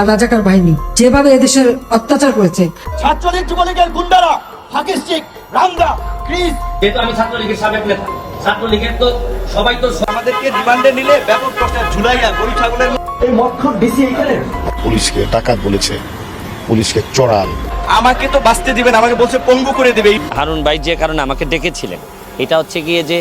আর রাজাকার বাহিনী যেভাবে এদেশের অত্যাচার করেছে। ছাত্রলীগ যুবলীগের গুন্ডারা ফাঁকিস্টিক রামদা ক্রিস। যেহেতু আমি ছাত্রলীগের সাবেক নেতা ছাত্রলীগের তো সবাই তো আমাদেরকে রিমান্ডে নিলে ব্যাপক প্রচার ঝুলাইয়া গরু ছাগলের এই মক্ষর ডিসি এখানে পুলিশকে ডাকাত বলেছে পুলিশকে চড়াল আমাকে তো বাঁচতে দিবেন আমাকে বলছে পঙ্গু করে দেবে। হারুন ভাই যে কারণে আমাকে ডেকেছিলেন এটা হচ্ছে গিয়ে যে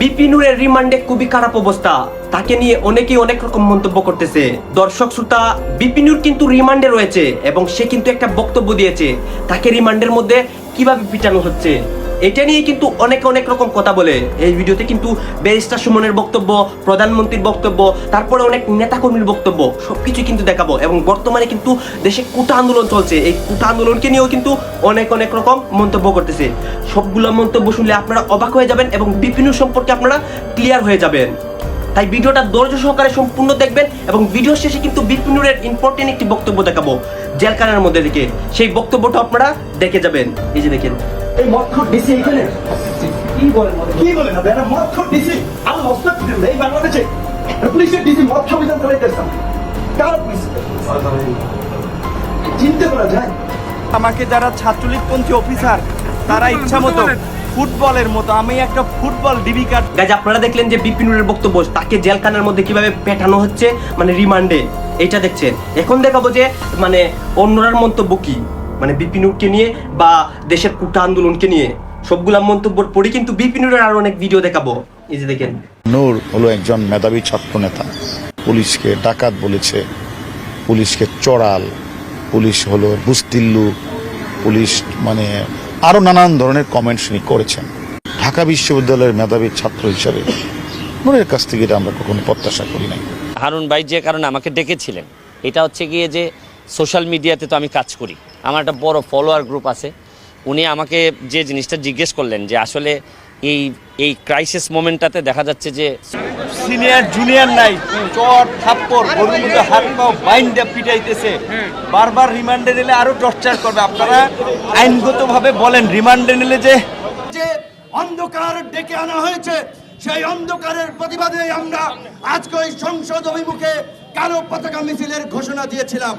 বিপিনুরের রিমান্ডে খুবই খারাপ অবস্থা। তাকে নিয়ে অনেকেই অনেক রকম মন্তব্য করতেছে। দর্শক শ্রোতা বিপিনুর কিন্তু রিমান্ডে রয়েছে এবং সে কিন্তু একটা বক্তব্য দিয়েছে। তাকে রিমান্ডের মধ্যে কীভাবে পিটানো হচ্ছে? এটা নিয়ে কিন্তু অনেক অনেক রকম কথা বলে। এই ভিডিওতে কিন্তু ব্যারিস্টার সুমনের বক্তব্য, প্রধানমন্ত্রীর বক্তব্য, তারপরে অনেক নেতাকর্মীর বক্তব্য, সবকিছু কিন্তু দেখাবো। এবং বর্তমানে কিন্তু দেশে কুটা আন্দোলন চলছে। এই কুটা আন্দোলনকে নিয়েও কিন্তু অনেক অনেক রকম মন্তব্য করতেছে। সবগুলো মন্তব্য শুনলে আপনারা অবাক হয়ে যাবেন এবং বিপিনুর সম্পর্কে আপনারা ক্লিয়ার হয়ে যাবেন। তাই ভিডিওটা ধৈর্য সহকারে সম্পূর্ণ দেখবেন এবং ভিডিও শেষে কিন্তু বিপিনুরের ইম্পর্টেন্ট একটি বক্তব্য দেখাবো, জেলখানার মধ্যে থেকে। সেই বক্তব্যটা আপনারা দেখে যাবেন। এই যে দেখেন। এই মক্ষর ডিসি এখানে কি বলেন কি বলেন আপনি? এটা মক্ষর ডিসি। এই বাংলাদেশে। পুলিশের ডিসি চালাইতেছেন কার পুলিশ? চিনতে করা যায়। আমাকে যারা ছাত্রলীগপন্থী অফিসার তারা ইচ্ছা মতো ফুটবলের মতো আমি একটা ফুটবল ডিবি কার্ড গাইজ আপনারা দেখলেন যে বিপিনুরের বক্তব্য তাকে জেলখানার মধ্যে কীভাবে পেটানো হচ্ছে? মানে রিমান্ডে। এটা দেখছেন। এখন দেখাবো যে মানে অন্যরার মন্তব্য কি? মানে বিপিনুরকে নিয়ে বা দেশের কুটা আন্দোলনকে নিয়ে। সবগুলা মন্তব্যর পরে কিন্তু বিপিনুরের আরও অনেক ভিডিও দেখাবো। এই যে দেখেন। নূর হলো একজন মেধাবী ছাত্র নেতা পুলিশকে ডাকাত বলেছে। পুলিশকে চড়াল। পুলিশ হলো বুস্তিল্লু পুলিশ মানে আরও নানান ধরনের কমেন্টস তিনি করেছেন। ঢাকা বিশ্ববিদ্যালয়ের মেধাবী ছাত্র হিসেবে নূরের কাছ থেকে এটা আমরা কখনো প্রত্যাশা করি নাই। হারুন ভাই যে কারণে আমাকে ডেকেছিলেন এটা হচ্ছে গিয়ে যে সোশ্যাল মিডিয়াতে তো আমি কাজ করি। আমার একটা বড় ফলোয়ার গ্রুপ আছে। উনি আমাকে যে জিনিসটা জিজ্ঞেস করলেন যে আসলে এই এই ক্রাইসিস মোমেন্টটাতে দেখা যাচ্ছে যে সিনিয়র জুনিয়র নাই চট থাপ্পড় গরুর মধ্যে হাত পাও বাইন্ডে পিটাইতেছে। বারবার রিমান্ডে নিলে আরও টর্চার করবে। আপনারা আইনগতভাবে বলেন রিমান্ডে নিলে যে যে অন্ধকার ডেকে আনা হয়েছে সেই অন্ধকারের প্রতিবাদে আমরা আজকে ওই সংসদ অভিমুখে কালো পতাকা মিছিলের ঘোষণা দিয়েছিলাম।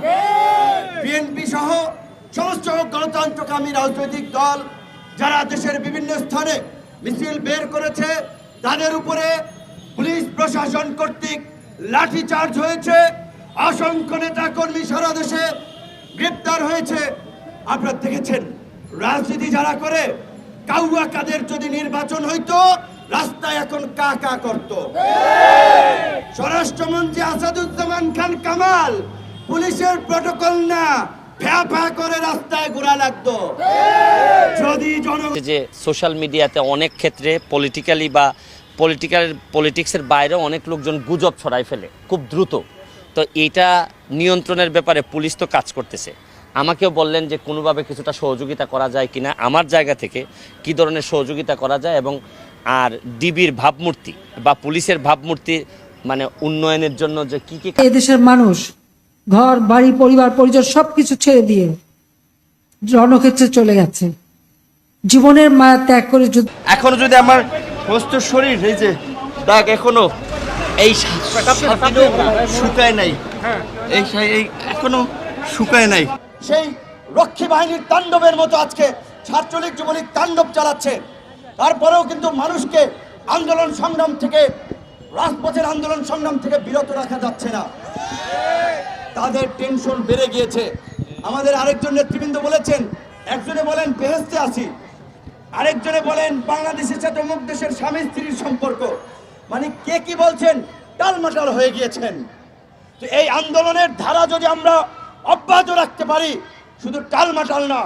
বিএনপি সহ সমস্ত গণতন্ত্রকামী রাজনৈতিক দল যারা দেশের বিভিন্ন স্থানে মিছিল বের করেছে তাদের উপরে পুলিশ প্রশাসন কর্তৃক লাঠিচার্জ হয়েছে। অসংখ্য নেতা কর্মী সারা দেশে গ্রেপ্তার হয়েছে। আপনারা দেখেছেন রাজনীতি যারা করে কাউয়া কাদের যদি নির্বাচন হইতো রাস্তায় এখন কা কা করত। স্বরাষ্ট্রমন্ত্রী আসাদুজ্জামান খান কামাল পুলিশের প্রটোকল না যে সোশ্যাল মিডিয়াতে অনেক ক্ষেত্রে পলিটিক্যালি বা পলিটিক্যাল পলিটিক্সের বাইরেও অনেক লোকজন গুজব ছড়াই ফেলে, খুব দ্রুত। তো এইটা নিয়ন্ত্রণের ব্যাপারে পুলিশ তো কাজ করতেছে। আমাকেও বললেন যে কোনোভাবে কিছুটা সহযোগিতা করা যায় কিনা। আমার জায়গা থেকে কি ধরনের সহযোগিতা করা যায় এবং আর ডিবির ভাবমূর্তি বা পুলিশের ভাবমূর্তি মানে উন্নয়নের জন্য যে কি কি এদেশের মানুষ ঘর বাড়ি পরিবার পরিজন সবকিছু ছেড়ে দিয়ে রণক্ষেত্রে চলে গেছে। জীবনের মায়া ত্যাগ করে এখনও যদি আমার সমস্ত শরীর এই যে দাগ এখনও এই শুকায় নাই। এই এখনও শুকায় নাই। সেই রক্ষী বাহিনীর তাণ্ডবের মতো আজকে ছাত্রলীগ যুবলীগ তাণ্ডব চালাচ্ছে। তারপরেও কিন্তু মানুষকে আন্দোলন সংগ্রাম থেকে, রাজপথের আন্দোলন সংগ্রাম থেকে বিরত রাখা যাচ্ছে না। তাদের টেনশন বেড়ে গিয়েছে। আমাদের আরেকজন নেতৃবৃন্দ বলেছেন, একজনে বলেন বেহেস্তে আসি আরেকজনে বলেন বাংলাদেশের সাথে অমুক দেশের স্বামী স্ত্রীর সম্পর্ক। মানে কে কি বলছেন? টালমাটাল হয়ে গিয়েছেন। তো এই আন্দোলনের ধারা যদি আমরা অব্যাহত রাখতে পারি, শুধু টালমাটাল না,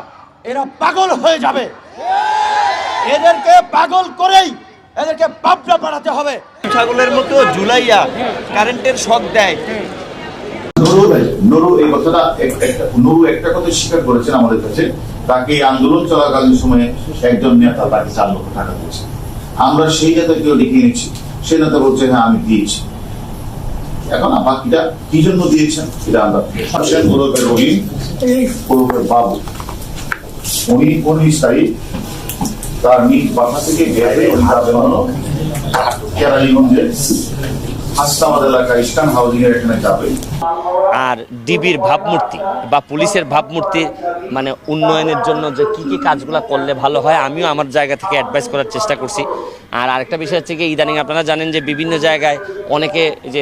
এরা পাগল হয়ে যাবে। এদেরকে পাগল করেই এদেরকে পাবনা পাঠাতে হবে। ছাগলের মতো ঝুলাইয়া কারেন্টের শক দেয়। নুরু এই কথাটা নুরু একটা কথা স্বীকার করেছেন আমাদের কাছে। তাকে আন্দোলন চলাকালীন সময়ে একজন নেতা তাকে চার লক্ষ টাকা দিয়েছে। আমরা সেই নেতাকেও ডেকে এনেছি সেই নেতা বলছে হ্যাঁ আমি দিয়েছি। এখন বাকিটা কি জন্য দিয়েছেন এটা আমরা আসেন ওরফে রহিম ওরফে বাবু উনি উনিশ তারিখ তার নিজ বাসা থেকে আর ডিবির ভাবমূর্তি বা পুলিশের ভাবমূর্তি মানে উন্নয়নের জন্য যে কি কি কাজগুলো করলে ভালো হয়, আমিও আমার জায়গা থেকে অ্যাডভাইস করার চেষ্টা করছি। আর আরেকটা বিষয় হচ্ছে কি, ইদানিং আপনারা জানেন যে বিভিন্ন জায়গায় অনেকে যে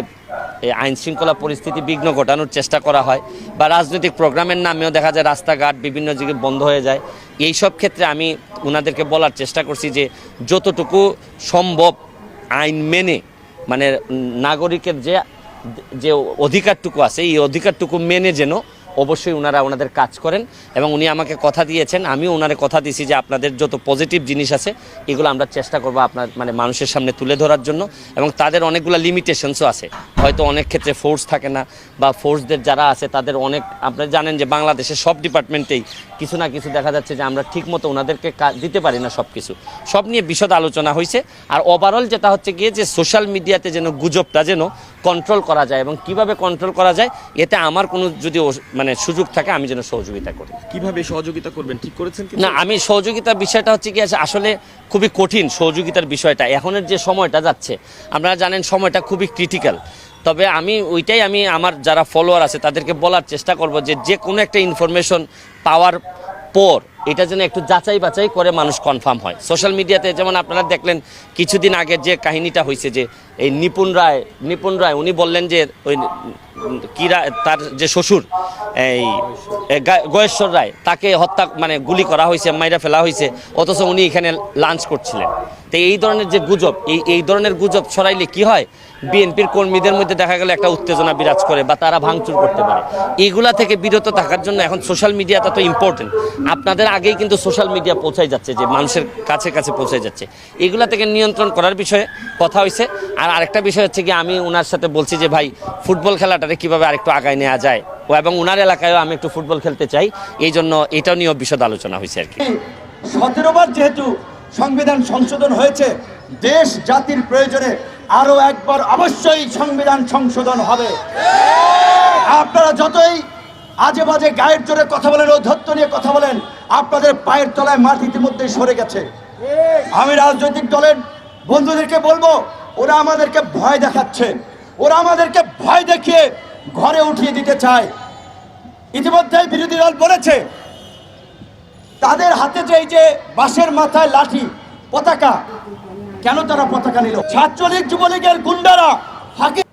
এই আইন শৃঙ্খলা পরিস্থিতি বিঘ্ন ঘটানোর চেষ্টা করা হয় বা রাজনৈতিক প্রোগ্রামের নামেও দেখা যায় রাস্তাঘাট, বিভিন্ন জায়গায় বন্ধ হয়ে যায়। এই সব ক্ষেত্রে আমি ওনাদেরকে বলার চেষ্টা করছি যে যতটুকু সম্ভব আইন মেনে মানে নাগরিকের যে যে অধিকারটুকু আছে, এই অধিকারটুকু মেনে যেন অবশ্যই ওনারা ওনাদের কাজ করেন এবং উনি আমাকে কথা দিয়েছেন। আমিও ওনারে কথা দিয়েছি যে আপনাদের যত পজিটিভ জিনিস আছে, এগুলো আমরা চেষ্টা করব আপনার মানে মানুষের সামনে তুলে ধরার জন্য এবং তাদের অনেকগুলো লিমিটেশনসও আছে। হয়তো অনেক ক্ষেত্রে ফোর্স থাকে না বা ফোর্সদের যারা আছে, তাদের অনেক আপনারা জানেন যে বাংলাদেশের সব ডিপার্টমেন্টেই কিছু না কিছু দেখা যাচ্ছে যে আমরা ঠিকমতো ওনাদেরকে কা- দিতে পারি না সব কিছু সব নিয়ে বিশদ আলোচনা হয়েছে আর ওভারঅল যেটা হচ্ছে গিয়ে যে সোশ্যাল মিডিয়াতে যেন গুজবটা যেন কন্ট্রোল করা যায় এবং কীভাবে কন্ট্রোল করা যায় এতে আমার কোনো যদি মানে সুযোগ থাকে আমি যেন সহযোগিতা করি। কীভাবে সহযোগিতা করবেন? ঠিক করেছেন না আমি সহযোগিতার বিষয়টা হচ্ছে কি আছে, আসলে খুবই কঠিন সহযোগিতার বিষয়টা। এখনের যে সময়টা যাচ্ছে আপনারা জানেন সময়টা খুবই ক্রিটিক্যাল তবে আমি ওইটাই আমি আমার যারা ফলোয়ার আছে তাদেরকে বলার চেষ্টা করব যে যে কোনো একটা ইনফরমেশন পাওয়ার পর এটা যেন একটু যাচাই বাছাই করে মানুষ কনফার্ম হয়। সোশ্যাল মিডিয়াতে যেমন আপনারা দেখলেন, কিছুদিন আগে যে কাহিনীটা হয়েছে যে এই নিপুণ রায় নিপুণ রায়, উনি বললেন যে ওই কি রায়, তার যে শ্বশুর, এই গয়েশ্বর রায়, তাকে হত্যা মানে গুলি করা হয়েছে মাইরা ফেলা হয়েছে অথচ উনি এখানে লাঞ্চ করছিলেন। তো এই ধরনের যে গুজব, এই এই ধরনের গুজব ছড়াইলে কি হয়? বিএনপির কর্মীদের মধ্যে দেখা গেলে একটা উত্তেজনা বিরাজ করে বা তারা ভাঙচুর করতে পারে। এইগুলা থেকে বিরত থাকার জন্য এখন সোশ্যাল মিডিয়াটা তো ইম্পর্টেন্ট আপনাদের আগেই কিন্তু সোশ্যাল মিডিয়া পৌঁছাই যাচ্ছে, যে মানুষের কাছে কাছে পৌঁছে যাচ্ছে। এগুলা থেকে নিয়ন্ত্রণ করার বিষয়ে কথা হয়েছে আর আরেকটা বিষয় হচ্ছে কি আমি ওনার সাথে বলছি যে, ভাই, ফুটবল খেলাটাকে কীভাবে আরেকটু আগায় নেওয়া যায়? ও এবং ওনার এলাকায়ও আমি একটু ফুটবল খেলতে চাই। এই জন্য এটাও নিয়েও বিশদ আলোচনা হয়েছে আর কি। সতেরোবার যেহেতু সংবিধান সংশোধন হয়েছে, দেশ জাতির প্রয়োজনে আরও একবার অবশ্যই সংবিধান সংশোধন হবে। আপনারা যতই আজে বাজে গায়ের জোরে কথা বলেন ও ঔদ্ধত্য নিয়ে কথা বলেন আপনাদের পায়ের তলায় মাটি ইতিমধ্যে সরে গেছে। আমি রাজনৈতিক দলের বন্ধুদেরকে বলব, ওরা আমাদেরকে ভয় দেখাচ্ছে। ওরা আমাদেরকে ভয় দেখিয়ে ঘরে উঠিয়ে দিতে চায়। ইতিমধ্যে বিরোধী দল বলেছে, তাদের হাতে যে এই যে বাঁশের মাথায় লাঠি, পতাকা, কেন তারা পতাকা নিল? ছাত্রলীগ, যুবলীগের গুন্ডারা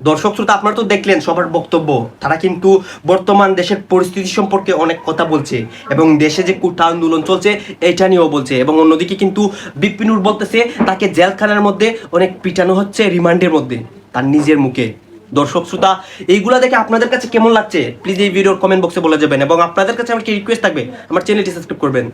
দর্শক শ্রোতা, আপনারা তো দেখলেন সবার বক্তব্য। তারা কিন্তু বর্তমান দেশের পরিস্থিতি সম্পর্কে অনেক কথা বলছে এবং দেশে যে কুটা আন্দোলন চলছে, এটা নিয়েও বলছে এবং অন্যদিকে কিন্তু বিপিনুর বলতেছে, তাকে জেলখানার মধ্যে অনেক পিটানো হচ্ছে রিমান্ডের মধ্যে, তার নিজের মুখে। দর্শক শ্রোতা, এইগুলা দেখে আপনাদের কাছে কেমন লাগছে? প্লিজ এই ভিডিওর কমেন্ট বক্সে বলে যাবেন এবং আপনাদের কাছে আমার কি রিকোয়েস্ট থাকবে? আমার চ্যানেলটি সাবস্ক্রাইব করবেন।